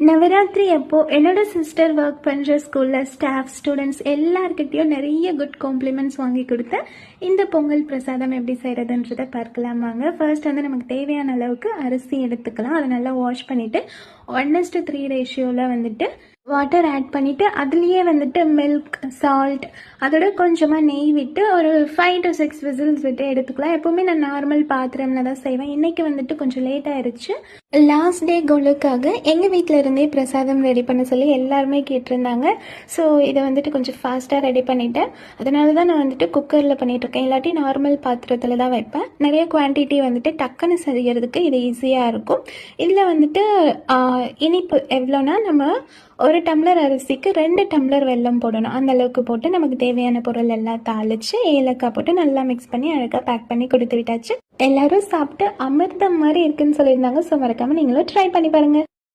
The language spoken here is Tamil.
நவராத்திரி அப்போ என்னோட சிஸ்டர் ஒர்க் பண்ணுற ஸ்கூலில் ஸ்டாஃப் ஸ்டூடெண்ட்ஸ் எல்லார்கிட்டயும் நிறைய குட் காம்ப்ளிமெண்ட்ஸ் வாங்கி கொடுத்தேன் இந்த பொங்கல் பிரசாதம் எப்படி செய்கிறதுன்றதை பார்க்கலாம் வாங்க. ஃபர்ஸ்ட் வந்து நமக்கு தேவையான அளவுக்கு அரிசி எடுத்துக்கலாம். அதை நல்லா வாஷ் பண்ணிவிட்டு ஒன் டு த்ரீ ரேஷியோவில் வந்துட்டு வாட்டர் ஆட் பண்ணிவிட்டு அதுலேயே வந்துட்டு மில்க் சால்ட் அதோட கொஞ்சமாக நெய் விட்டு ஒரு ஃபைவ் டு சிக்ஸ் விசில்ஸ் விட்டு எடுத்துக்கலாம். எப்போவுமே நான் நார்மல் பாத்திரம்ல தான் செய்வேன். இன்றைக்கி வந்துட்டு கொஞ்சம் லேட் ஆயிடுச்சு லாஸ்ட் டே கோலுக்காக எங்கள் வீட்டில் இருந்தே பிரசாதம் ரெடி பண்ண சொல்லி எல்லாருமே கேட்டிருந்தாங்க. ஸோ இதை வந்துட்டு கொஞ்சம் ஃபாஸ்ட்டாக ரெடி பண்ணிட்டேன். அதனால தான் நான் வந்துட்டு குக்கரில் பண்ணிகிட்ருக்கேன் இல்லாட்டி நார்மல் பாத்திரத்தில் தான் வைப்பேன். நிறைய குவான்டிட்டி வந்துட்டு டக்குன்னு செய்யறதுக்கு இது ஈஸியாக இருக்கும். இதில் வந்துட்டு இனிப்பு எவ்வளோனா நம்ம ஒரு டம்ளர் அரிசிக்கு ரெண்டு டம்ளர் வெல்லம் போடணும். அந்த அளவுக்கு போட்டு நமக்கு தேவையான பொருள் எல்லாம் தாளிச்சு ஏலக்காய் போட்டு நல்லா மிக்ஸ் பண்ணி அழகாக பேக் பண்ணி கொடுத்து விட்டாச்சு எல்லாரும் சாப்பிட்டு அமிர்தம் மாதிரி இருக்குன்னு சொல்லியிருந்தாங்க. ஸோ மறக்காம நீங்களும் ட்ரை பண்ணி பாருங்க.